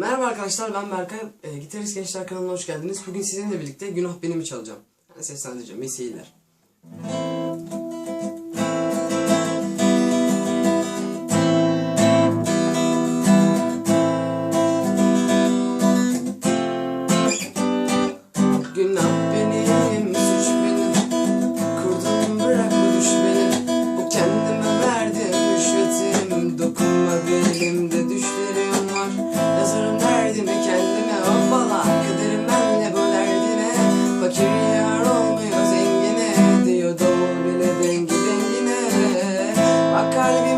Merhaba arkadaşlar ben Berkay. E, Gitarist Gençler kanalına hoş geldiniz. Bugün sizinle birlikte Günah Benim'i çalacağım. Yani seslendireceğim. Mesihler. Akal